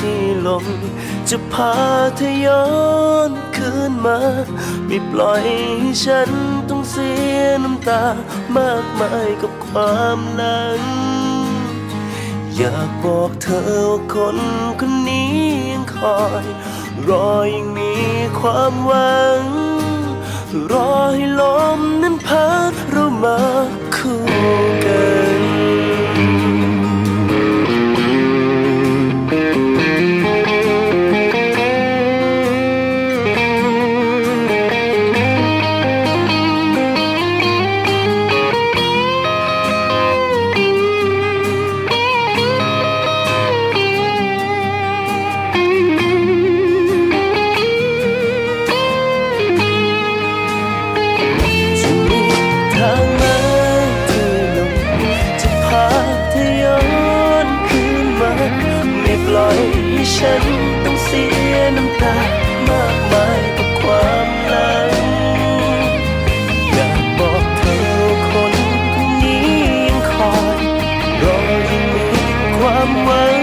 ที่ลม จะพาเธอย้อนคืนมา ไม่ปล่อยให้ฉันต้องเสียน้ำตามากมายกับความหลัง อยากบอกเธอว่าคนคนนี้ยังคอย รอยังมีความหวังรอ ฉันต้องเสียน้ำตามากมายกับความหลังอยากบอกเธอคนคนนี้ยังคอยรอยังมีความหวัง